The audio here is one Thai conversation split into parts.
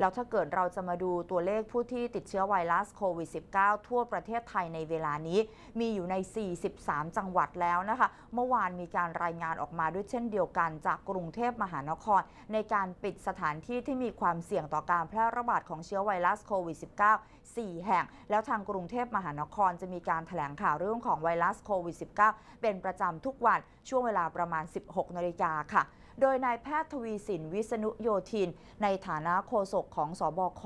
แล้วถ้าเกิดเราจะมาดูตัวเลขผู้ที่ติดเชื้อไวรัสโควิด -19 ทั่วประเทศไทยในเวลานี้ มีอยู่ใน 43 จังหวัดแล้วนะคะ เมื่อวานมีการรายงานออกมาด้วยเช่นเดียวกันจากกรุงเทพมหานคร ในการปิดสถานที่ที่มีความเสี่ยงต่อการแพร่ระบาดของเชื้อไวรัสโควิด -19 4 แห่ง แล้วทางกรุงเทพมหานครจะมีการแถลงข่าวเรื่องของไวรัสโควิด -19 เป็นประจำทุกวันช่วงเวลาประมาณ 16 นาฬิกาค่ะ โดยนายแพทย์ทวีสินวิษณุโยธิน ในฐานะโฆษกของสอบค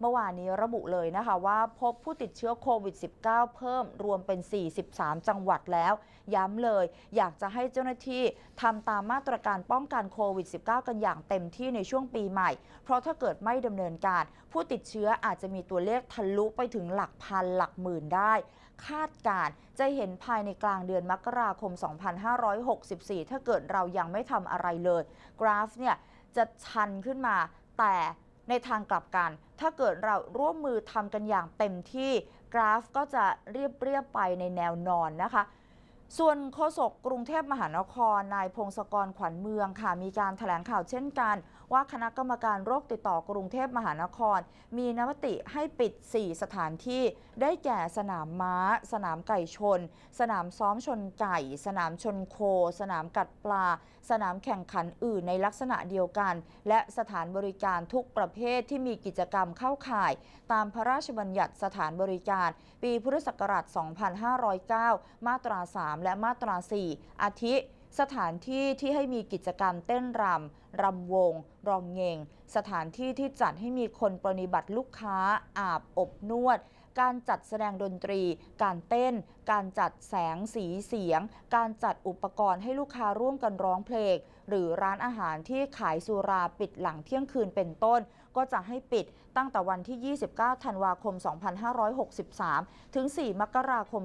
เมื่อวานนี้ระบุเลยนะคะว่าพบผู้ติดเชื้อโควิด -19 เพิ่มรวมเป็น 43 จังหวัดแล้ว ย้ำเลย อยากจะให้เจ้าหน้าที่ทำตามมาตรการป้องกันโควิด -19 กันอย่างเต็มที่ในช่วงปีใหม่ เพราะถ้าเกิดไม่ดำเนินการ ผู้ติดเชื้ออาจจะมีตัวเลขทะลุไปถึงหลักพันหลักหมื่นได้คาดการจะเห็นภายในกลางเดือนมกราคม 2564 ถ้าเกิดเรายังไม่ทำอะไรเลย กราฟเนี่ยจะชันขึ้นมา แต่ในทางกลับกัน ถ้าเกิดเราร่วมมือทำกันอย่างเต็มที่กราฟก็จะเรียบเรียบไปในแนวนอนนะคะ ส่วนโฆษกกรุงเทพมหานคร นายพงศกรขวัญเมืองค่ะ มีการแถลงข่าวเช่นกัน ว่าคณะกรรมการโรคติดต่อกรุงเทพมหานคร มีนมติให้ปิด 4 สถานที่ ได้แก่สนามม้า สนามไก่ชน สนามซ้อมชนไก่ สนามชนโค สนามกัดปลา สนามแข่งขันอื่นในลักษณะเดียวกัน และสถานบริการทุกประเภทที่มีกิจกรรมเข้าข่าย ตามพระราชบัญญัติสถานบริการ ปีพุทธศักราช 2509 มาตรา 3และมาตรา 4 อาทิ สถานที่ที่ให้มีกิจกรรมเต้นรำรำวง รองเงง สถานที่ที่จัดให้มีคนปรนิบัติลูกค้า อาบอบนวด การจัดแสดงดนตรี การเต้น การจัดแสงสีเสียง การจัดอุปกรณ์ให้ลูกค้าร่วมกันร้องเพลง หรือร้านอาหารที่ขายสุราปิดหลังเที่ยงคืนเป็นต้น ก็จะให้ปิดตั้งแต่วันที่ 29 ธันวาคม 2563 ถึง 4 มกราคม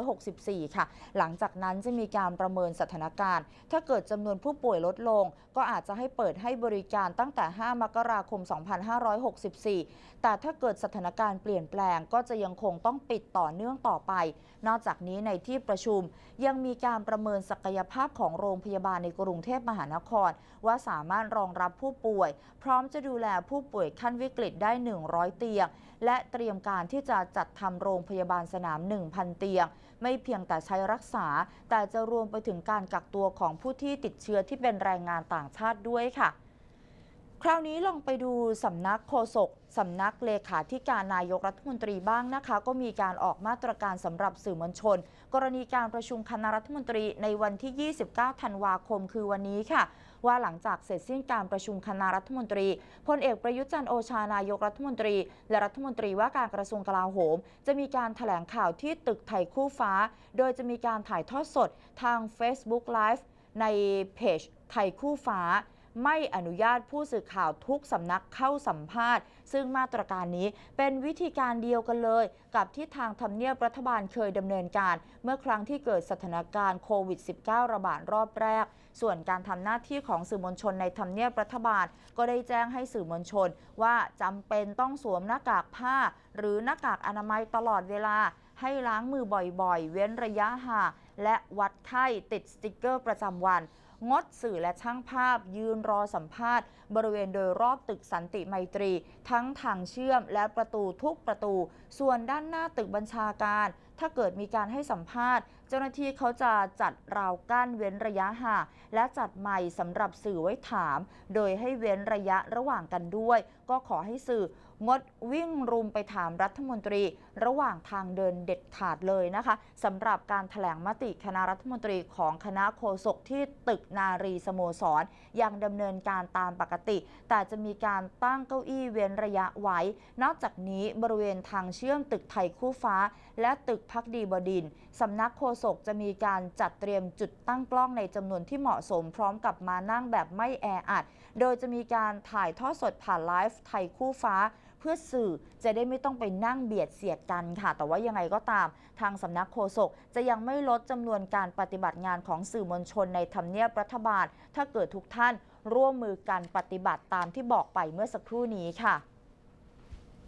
2564 ค่ะ หลังจากนั้นจะมีการประเมินสถานการณ์ ถ้าเกิดจำนวนผู้ป่วยลดลง ก็อาจจะให้เปิดให้บริการตั้งแต่ 5 มกราคม 2564 แต่ถ้าเกิดสถานการณ์เปลี่ยนแปลงก็จะยังคงต้องปิดต่อเนื่องต่อไป นอกจากนี้ในที่ประชุมยังมีการประเมินศักยภาพของโรงพยาบาลในกรุงเทพมหานคร ว่าสามารถรองรับผู้ป่วย พร้อมจะดูแลผู้ป่วยขั้นวิกฤตได้ 100 เตียง และเตรียมการที่จะจัดทำโรงพยาบาลสนาม 1,000 เตียง ไม่เพียงแต่ใช้รักษา แต่จะรวมไปถึงการกักตัวของผู้ที่ติดเชื้อที่เป็นแรงงานต่างชาติด้วยค่ะ คราวนี้ลองไปดูสำนักโฆษกสำนักเลขาธิการนายกรัฐมนตรีบ้างนะคะ ก็มีการออกมาตรการสำหรับสื่อมวลชน กรณีการประชุมคณะรัฐมนตรีในวันที่ 29 ธันวาคมคือวันนี้ค่ะ ว่าหลังจากเสร็จสิ้นการประชุมคณะรัฐมนตรีพลเอกประยุทธ์จันโอชานายกรัฐมนตรี และรัฐมนตรีว่าการกระทรวงกลาโหม จะมีการแถลงข่าวที่ตึกไทยคู่ฟ้า โดยจะมีการถ่ายทอดสดทาง Facebook Live ในเพจไทยคู่ฟ้า ไม่อนุญาตผู้สื่อข่าวทุกสำนักเข้าสัมภาษณ์ ซึ่งมาตรการนี้เป็นวิธีการเดียวกันเลย กับที่ทางทำเนียบรัฐบาลเคยดำเนินการ เมื่อครั้งที่เกิดสถานการณ์โควิด -19 ระบาดรอบแรก ส่วนการทำหน้าที่ของสื่อมวลชนในทำเนียบรัฐบาล ก็ได้แจ้งให้สื่อมวลชน ว่าจำเป็นต้องสวมหน้ากากผ้า หรือหน้ากากอนามัยตลอดเวลาให้ล้างมือบ่อยๆ เว้นระยะห่างและวัดไข้ติดสติกเกอร์ประจำวัน งดสื่อและช่างภาพ ยืนรอสัมภาษณ์ บริเวณโดยรอบตึกสันติไมตรี ทั้งทางเชื่อมและประตูทุกประตู ส่วนด้านหน้าตึกบัญชาการ ถ้าเกิดมีการให้สัมภาษณ์ เจ้าหน้าที่เขาจะจัดราวกั้นเว้นระยะห่างและจัดไมค์สำหรับสื่อไว้ถาม โดยให้เว้นระยะระหว่างกันด้วย ก็ขอให้สื่องดวิ่งรุมไปถามรัฐมนตรี ระหว่างทางเดินเด็ดขาดเลยนะคะสำหรับการถแถลงมติคณะรัฐมนตรีของคณะโฆษกที่ตึกนารีสโมสร ยังดำเนินการตามปกติ แต่จะมีการตั้งเก้าอี้เว้นระยะไว้ นอกจากนี้บริเวณทางเชื่อมตึกไทยคู่ฟ้า และตึกพักดีบดินสำนักโฆษกจะมีการจัดเตรียมจุดตั้งกล้องในจำนวนที่เหมาะสม พร้อมกับมานั่งแบบไม่แออัด โดยจะมีการถ่ายทอดสดผ่านไลฟ์ไทยคู่ฟ้าเพื่อสื่อจะได้ไม่ต้องไปนั่งเบียดเสียดกันค่ะ แต่ว่ายังไงก็ตาม ทางสำนักโฆษกจะยังไม่ลดจำนวนการปฏิบัติงานของสื่อมวลชนในทำเนียบรัฐบาล ถ้าเกิดทุกท่านร่วมมือกันปฏิบัติตามที่บอกไปเมื่อสักครู่นี้ค่ะ